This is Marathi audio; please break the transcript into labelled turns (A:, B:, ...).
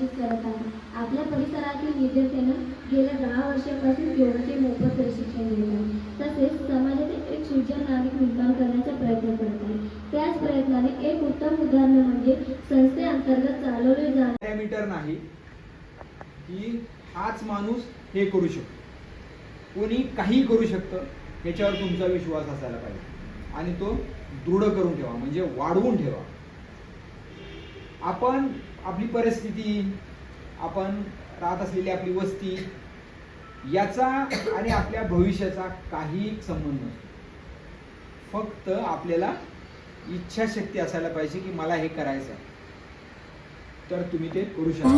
A: आकर्षित करत आहे. आपल्या परिसरातील विद्यार्थ्यांना गेल्या दहा वर्षापासून योगाचे मोफत प्रशिक्षण देत आहे. तसेच समाजातील एक सुजन नागरिक निर्माण करण्याचा प्रयत्न करत आहे. त्याच प्रयत्नाने एक उत्तम उदाहरण म्हणजे संस्थे अंतर्गत चालवले जाणारे
B: पॅरामीटर नाही की हाच माणूस हे करू शकतो. कोणी काही करू शकतं याच्यावर तुमचा विश्वास असायला पाहिजे. आणि तो दृढ करून ठेवा म्हणजे वाढवून ठेवा. आपण आपली परिस्थिती आपण राहत असलेली आपली वस्ती याचा आणि आपल्या भविष्याचा काही संबंध नसतो. फक्त आपल्याला इच्छाशक्ती असायला पाहिजे की मला हे करायचं आहे. तर तुम्ही ते करू शकता.